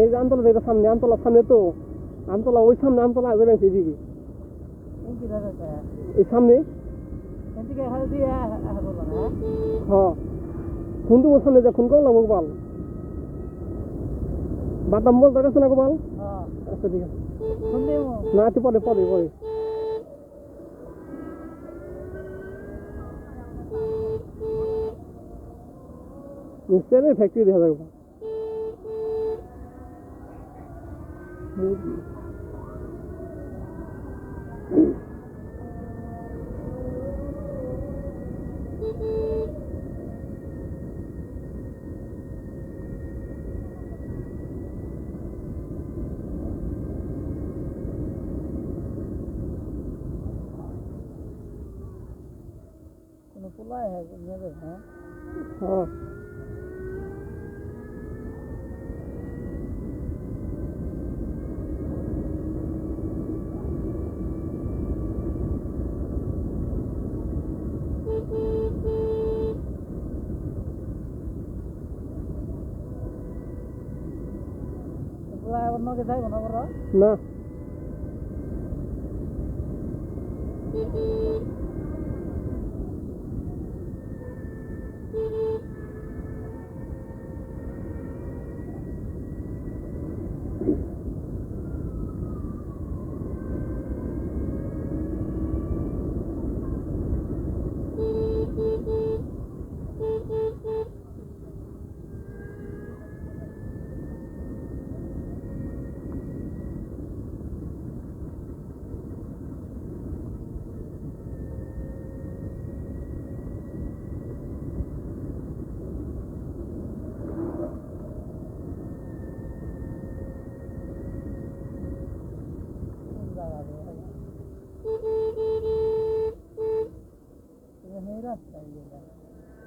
এই যে আমতলা দেখো সামনে আমতলা সামনে তো। আমতলা ওই সামনে আমতলা যাবেন সেদিকে এই সামনে? হ্যাঁ। খুন তো সামনে যা খুন করলাম গোপাল। বাদাম বল দরকার না গোপাল? আচ্ছা ঠিক আছে। না তুই পরে পরে পরে। নিশ্চয় ফ্যাক্টরি দেখা যাবে মুরগি হ্যাঁ না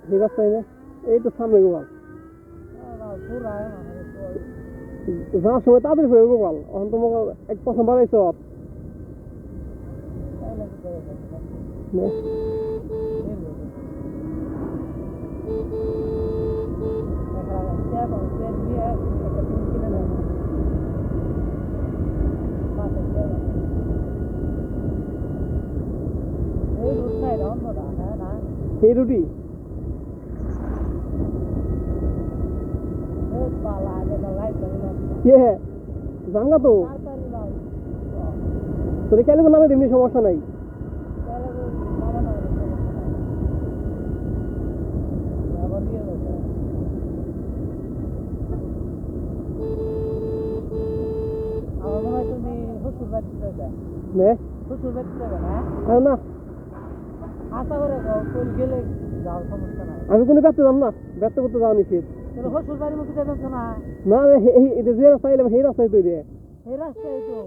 ঠিক আছে এই তো সামনে গোপাল যাওয়ার সময় তাড়াতাড়ি ফিরে গোপাল এখন তোমাকে এক পছন্দ বাড়াইছ সেই রুটি? কে? জানগা তো। তোর কেন নামে এমনি সমস্যা নাই। আমার মনে হয় তুমি শ্বশুর বাড়িতে যাবে। নে? শ্বশুর বাড়িতে যাবে না। আমি কোনো ব্যস্ত যাম না ব্যস্ত করতে যাওয়া নিষেধ। তোর শ্বশুর বাড়ির মুখে যাবেন তো না এটা যে রাস্তা এলাম সেই রাস্তায় তৈরি। রাস্তায় তো।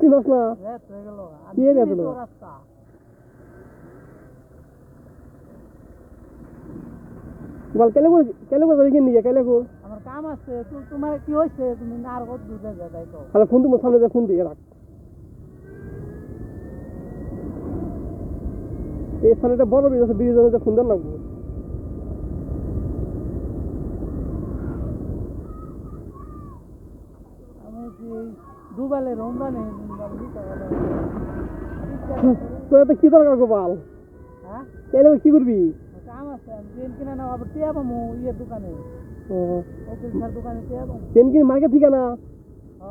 চিনস না? রেত গেল। কি রে তো রাস্তা। বল কেলে কো কেলে কো যাই নিয়ে? কেলে কো? আমার কাম আছে তোমার কি তুমি না আর কত দূর যাবে তো। তাহলে ফোন তুমি সামনে যা ফোন দিয়ে রাখ। এই স্থানটা বড় ব্রিজ আছে ব্রিজের মধ্যে ফোন দেন লাগবো দুবালে রমবা নেই তো এত কি দরকার গোপাল হ্যাঁ? কেলে কি করবি? কাম আছে কিনে নাও আবার টিয়া পাবো ইয়ের দোকানে। স্যার দোকানে টিয়া পাবো পেন কি মার্কেট ঠিক না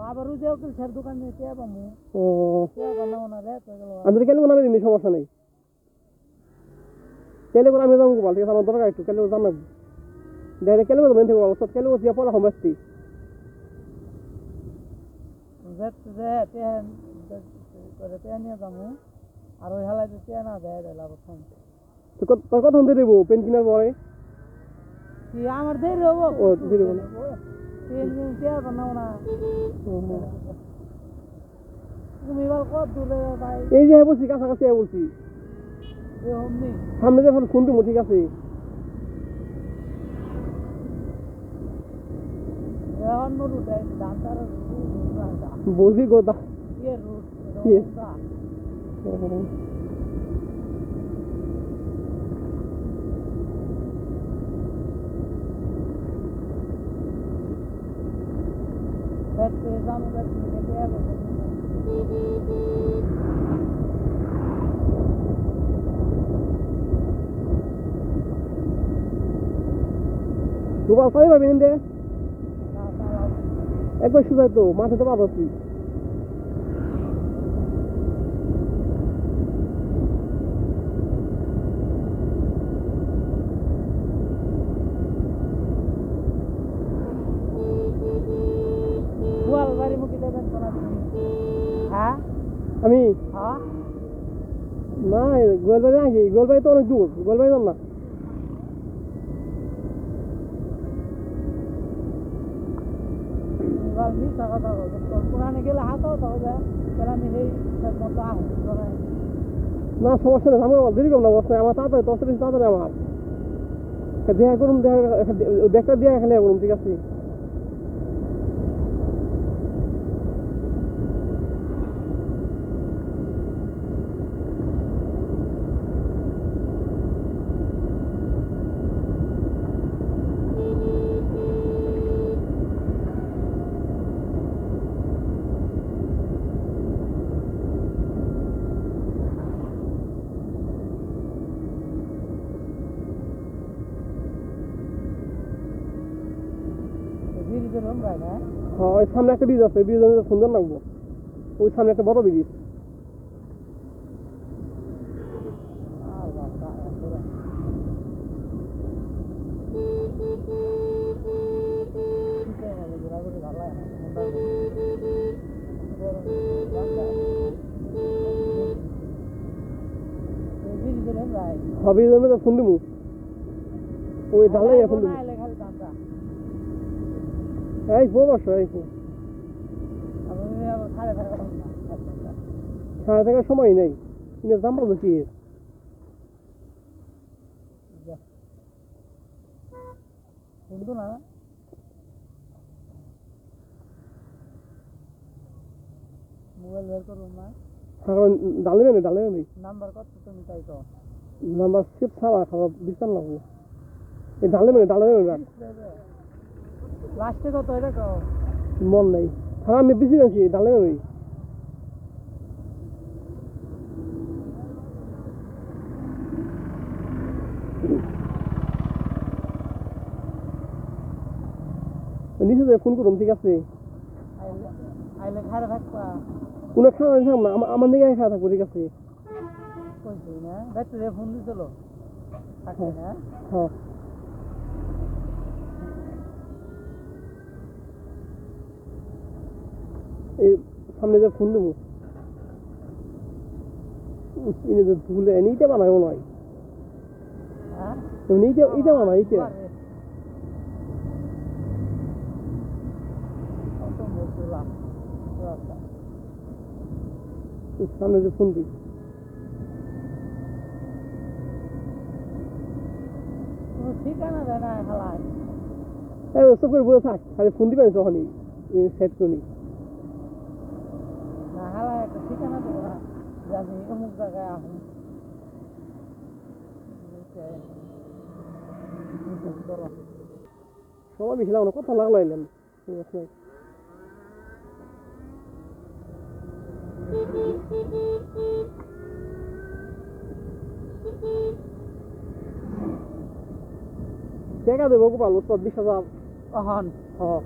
আবার ওই যে উকিল স্যার দোকানে টিয়া পাবো ও। টিয়া বানাবো না রেত আমি কেলে নামে দিবি সমস্যা নেই। কেলে করে আমি। যাব গোপাল ঠিক আছে আমার দরকার একটু কেলে জানাব ডাইরেক্ট কেলে যাবেন থেকে গোপাল কেলে দিয়া পড়া আর ওই হালাই না দেয় দেয় লাভ খান কত- কথা দেবো পেন কিনার পরে আমার দেরি হব। ও, হব। না। না তুমি এবার কত দূরে ভাই এই যে বলছি কাছাকাছি বলছি সামনে যখন কোনটু ঠিক আছে বুঝি গোদা That's the example that's going to be able to do. Gopal পাই পাবি নিন্দে? একবার সুজাই তো মাঠে তো বাজাচ্ছি গোয়াল বাড়ি মুখে দেবেন তো না তুমি? হ্যাঁ? আমি? হ্যাঁ? না গোলবাড়ি নাকি গোলবাড়ি তো অনেক দূর গোলবাড়ি যান না। কথা কোরআনে গেলে হাতাও তাহলে আমি সেই না সমস্যা নেই আমার করুন না অবস্থায় আমার তাড়াতাড়ি তাড়াতাড়ি আমার দেখা করুন দেখা দেখা দিয়ে এখানে করুন ঠিক আছে হ্যাঁ? ওই সামনে একটা ব্রিজ আছে ব্রিজ সুন্দর লাগবো। ওই সামনে একটা বড় ব্রিজ আল্লাহ তাআলা ঠিক আছে জোড়া করে ভালো না ধীরে ধীরে আমরা হ্যাঁ ব্রিজের মধ্যে ফোন দিবো ওই ঢালাই ফোন দিবো এলে খালি দামটা এই ফো বসো এই ফো সাড়ে থাকার সময় নেই। কিন্তু দাম পাবো কি? না মোবাইল বের করুন না এখন ডালে নেই ডালে নেই নাম্বার কত তুমি তাই তো নাম্বার সিট ছাড়া খারাপ বিছান লাগবো ডালে মেনে ডালে মেনে রাখ। লাস্টে কত এটা কও মন নাই। খারাপ আমি বেশি আছি ডালে মেনে নিচে যে ফোন করুন ঠিক আছে? আইলে খারে থাকবা। কোনো খাওয়া থাকব না আমা- আমার দিকে খাওয়া থাকব ঠিক আছে? কইছি না দেখতে ফোন দিছিল। থাকে না। হ্যাঁ। সামনে যে ফোন দেবো। ইনি ভুলে হ্যাঁ। এইটা এইটা সামনে যে ফোন দিই। কোনো ঠিকানা দেয় না হালায়। এই ওসব করে বসে থাক খালি ফোন দিবেন তখনই সেট করি হালায় একটা ঠিকানা দেবো না যে আমি অমুক জায়গায় সবাই কথা লাগল এলাম ঠিক আছে টাকা দেবো গোপাল ওস্তাদ বিশ হাজার। কখন হ্যাঁ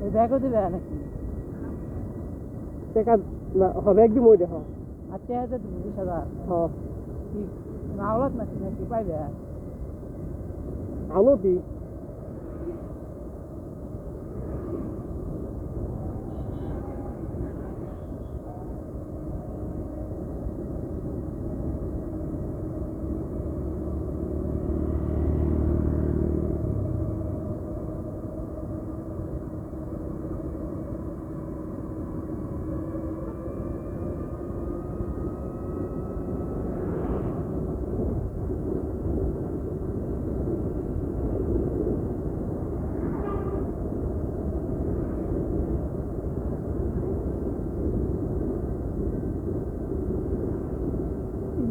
এই ব্যাগও দিবে নাকি? টাকা না হবে একদিন ওইটা দেখো চেহারা দিবি বিশ হাজার। হ্যাঁ। কি নাওলাত নাকি নাকি পাইবে? আলো দি।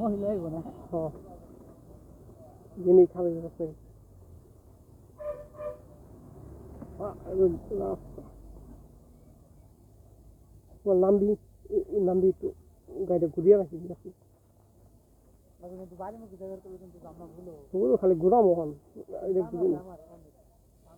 মহিলা হইব না। জিনিস খাবে নামবি নামবি একটু গাড়িটা ঘুরিয়ে রাখি রাখি। খালি ঘোরাম ওখান